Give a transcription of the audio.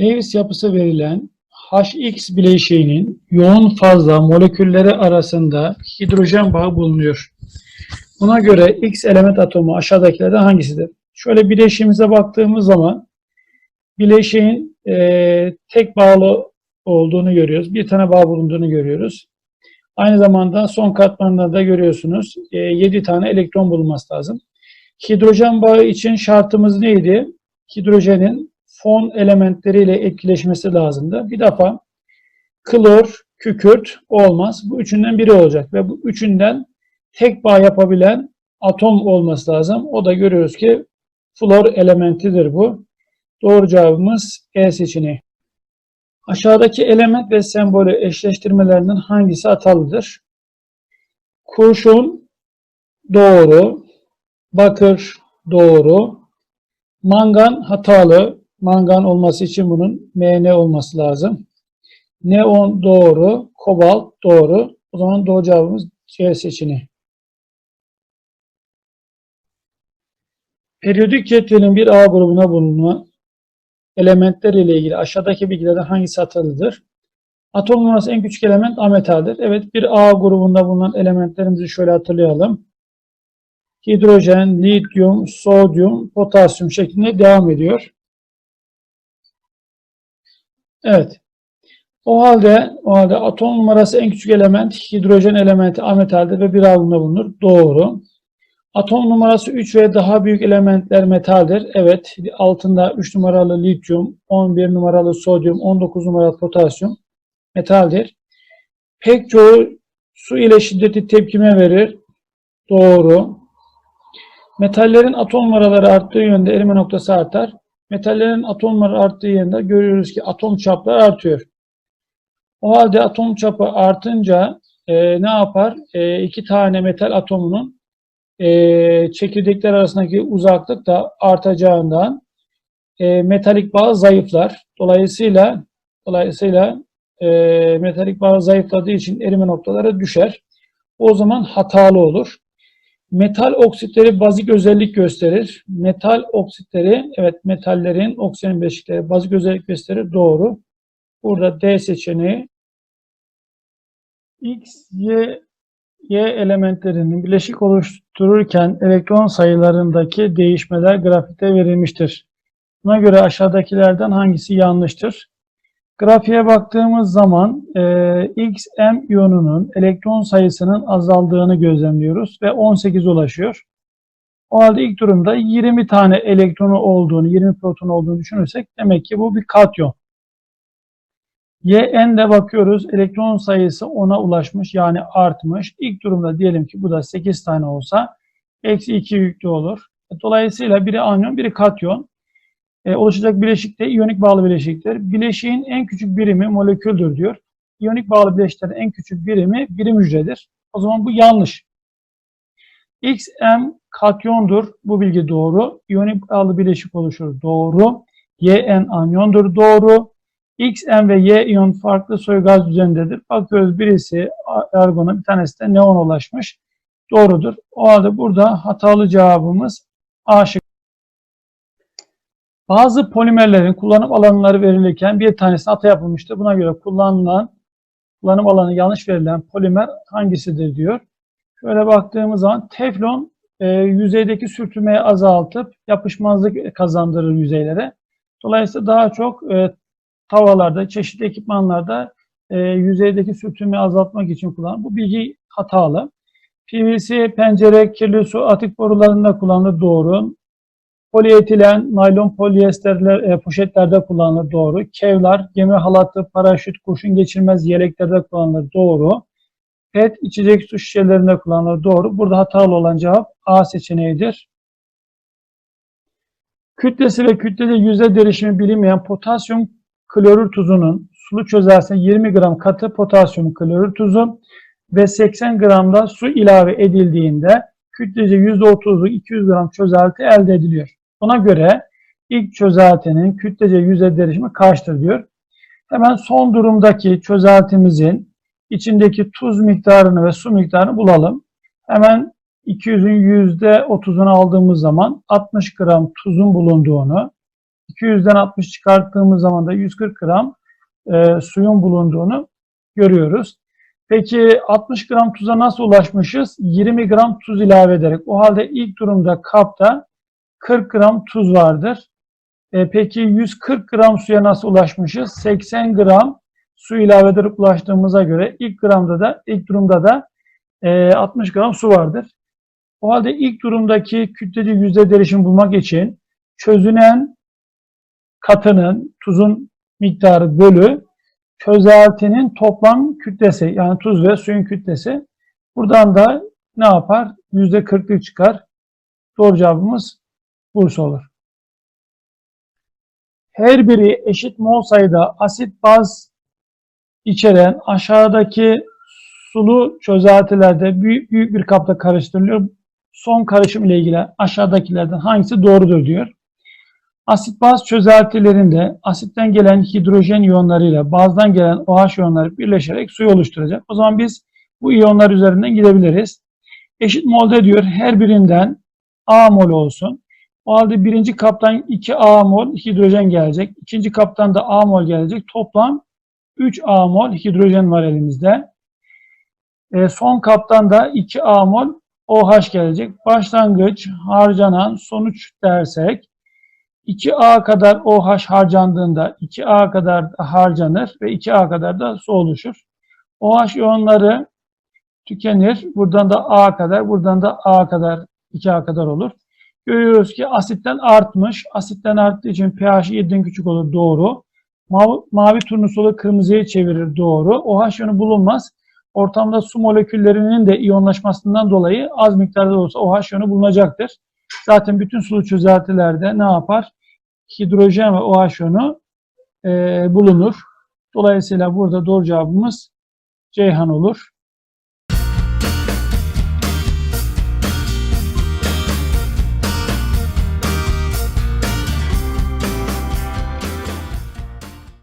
Lewis yapısı verilen HX bileşiğinin yoğun fazla molekülleri arasında hidrojen bağı bulunuyor. Buna göre X element atomu aşağıdakilerden hangisidir? Şöyle bileşiğimize baktığımız zaman bileşiğin eee, tek bağlı olduğunu görüyoruz. Bir tane bağ bulunduğunu görüyoruz. Aynı zamanda son katmanında da görüyorsunuz 7 tane elektron bulunması lazım. Hidrojen bağı için şartımız neydi? Hidrojenin fon elementleriyle etkileşmesi lazımdı. Bir defa klor, kükürt olmaz. Bu üçünden biri olacak ve bu üçünden tek bağ yapabilen atom olması lazım. O da görüyoruz ki flor elementidir bu. Doğru cevabımız E seçeneği. Aşağıdaki element ve sembolü eşleştirmelerinden hangisi hatalıdır? Kurşun doğru, bakır doğru, mangan hatalı. Mangan olması için bunun Mn olması lazım. Neon doğru, kobalt doğru. O zaman doğru cevabımız C seçeneği. Periyodik cetvelin bir A grubuna bulunan elementler ile ilgili aşağıdaki bilgilerden hangisi hatalıdır? Atom numarası en küçük element ametaldir. Evet bir A grubunda bulunan elementlerimizi şöyle hatırlayalım. Hidrojen, lityum, sodyum, potasyum şeklinde devam ediyor. Evet. O halde, o halde atom numarası en küçük element hidrojen elementi ametaldir ve bir A grubunda bulunur. Doğru. Atom numarası 3 ve daha büyük elementler metaldir. Evet, altında 3 numaralı lityum, 11 numaralı sodyum, 19 numaralı potasyum metaldir. Pek çoğu su ile şiddetli tepkime verir. Doğru. Metallerin atom numaraları arttığı yönde erime noktası artar. Metallerin atom numaraları arttığı yönde görüyoruz ki atom çapları artıyor. O halde atom çapı artınca e, ne yapar? E, iki tane metal atomunun e, çekirdekler arasındaki uzaklık da artacağından e, metalik bağ zayıflar. Dolayısıyla dolayısıyla e, metalik bağ zayıfladığı için erime noktaları düşer. O zaman hatalı olur. Metal oksitleri bazik özellik gösterir. Metal oksitleri, evet metallerin oksijen bileşikleri bazik özellik gösterir. Doğru. Burada D seçeneği X, Y, Y elementlerinin bileşik oluştururken elektron sayılarındaki değişmeler grafikte verilmiştir. Buna göre aşağıdakilerden hangisi yanlıştır? Grafiğe baktığımız zaman e, XM iyonunun elektron sayısının azaldığını gözlemliyoruz ve 18 ulaşıyor. O halde ilk durumda 20 tane elektronu olduğunu, 20 proton olduğunu düşünürsek demek ki bu bir katyon. YN'de bakıyoruz elektron sayısı 10'a ulaşmış yani artmış. İlk durumda diyelim ki bu da 8 tane olsa eksi 2 yüklü olur. Dolayısıyla biri anyon biri katyon. E, oluşacak bileşik de iyonik bağlı bileşiktir. Bileşiğin en küçük birimi moleküldür diyor. İyonik bağlı bileşiklerin en küçük birimi birim hücredir. O zaman bu yanlış. XM katyondur. Bu bilgi doğru. İyonik bağlı bileşik oluşur. Doğru. YN anyondur. Doğru. XM ve Y iyon farklı soy gaz düzenindedir. Bakıyoruz birisi argona bir tanesi de neon ulaşmış. Doğrudur. O halde burada hatalı cevabımız A şıkkı. Bazı polimerlerin kullanım alanları verilirken bir tanesine hata yapılmıştır. Buna göre kullanılan kullanım alanı yanlış verilen polimer hangisidir diyor. Şöyle baktığımız zaman teflon e, yüzeydeki sürtünmeyi azaltıp yapışmazlık kazandırır yüzeylere. Dolayısıyla daha çok e, tavalarda, çeşitli ekipmanlarda e, yüzeydeki sürtünmeyi azaltmak için kullanılır. Bu bilgi hatalı. PVC, pencere, kirli su, atık borularında kullanılır. Doğru. Polietilen, naylon polyesterler, e, poşetlerde kullanılır. Doğru. Kevlar, gemi halatı, paraşüt, kurşun geçirmez yeleklerde kullanılır. Doğru. PET, içecek su şişelerinde kullanılır. Doğru. Burada hatalı olan cevap A seçeneğidir. Kütlesi ve kütlede yüzde derişimi bilinmeyen potasyum klorür tuzunun sulu çözersine 20 gram katı potasyum klorür tuzu ve 80 gram da su ilave edildiğinde kütlece %30'luk 200 gram çözelti elde ediliyor. Buna göre ilk çözeltinin kütlece yüzde derişimi kaçtır diyor. Hemen son durumdaki çözeltimizin içindeki tuz miktarını ve su miktarını bulalım. Hemen 200'ün %30'unu aldığımız zaman 60 gram tuzun bulunduğunu, 200'den 60 çıkarttığımız zaman da 140 gram e, suyun bulunduğunu görüyoruz. Peki 60 gram tuza nasıl ulaşmışız? 20 gram tuz ilave ederek. O halde ilk durumda kapta 40 gram tuz vardır. E, peki 140 gram suya nasıl ulaşmışız? 80 gram su ilave ederek ulaştığımıza göre ilk gramda da ilk durumda da e, 60 gram su vardır. O halde ilk durumdaki kütlece yüzde derişim bulmak için çözünen katının tuzun miktarı bölü çözeltinin toplam kütlesi yani tuz ve suyun kütlesi. Buradan da ne yapar? Yüzde 40'lık çıkar. Doğru cevabımız Bursa olur. Her biri eşit mol sayıda asit baz içeren aşağıdaki sulu çözeltilerde büyük, büyük bir kapta karıştırılıyor. Son karışım ile ilgili aşağıdakilerden hangisi doğrudur diyor. Asit baz çözeltilerinde asitten gelen hidrojen iyonlarıyla bazdan gelen OH iyonları birleşerek suyu oluşturacak. O zaman biz bu iyonlar üzerinden gidebiliriz. Eşit molde diyor her birinden A mol olsun. O halde birinci kaptan 2 A mol hidrojen gelecek. İkinci kaptan da A mol gelecek. Toplam 3 A mol hidrojen var elimizde. E, son kaptan da 2 A mol OH gelecek. Başlangıç, harcanan, sonuç dersek 2A kadar OH harcandığında 2A kadar da harcanır ve 2A kadar da su oluşur. OH iyonları tükenir. Buradan da A kadar, buradan da A kadar, 2A kadar olur. Görüyoruz ki asitten artmış. Asitten arttığı için pH 7'den küçük olur. Doğru. Mavi, mavi turnusolu kırmızıya çevirir. Doğru. OH iyonu bulunmaz. Ortamda su moleküllerinin de iyonlaşmasından dolayı az miktarda da olsa OH iyonu bulunacaktır. Zaten bütün sulu çözeltilerde ne yapar? Hidrojen ve OH iyonu e, bulunur. Dolayısıyla burada doğru cevabımız Ceyhan olur.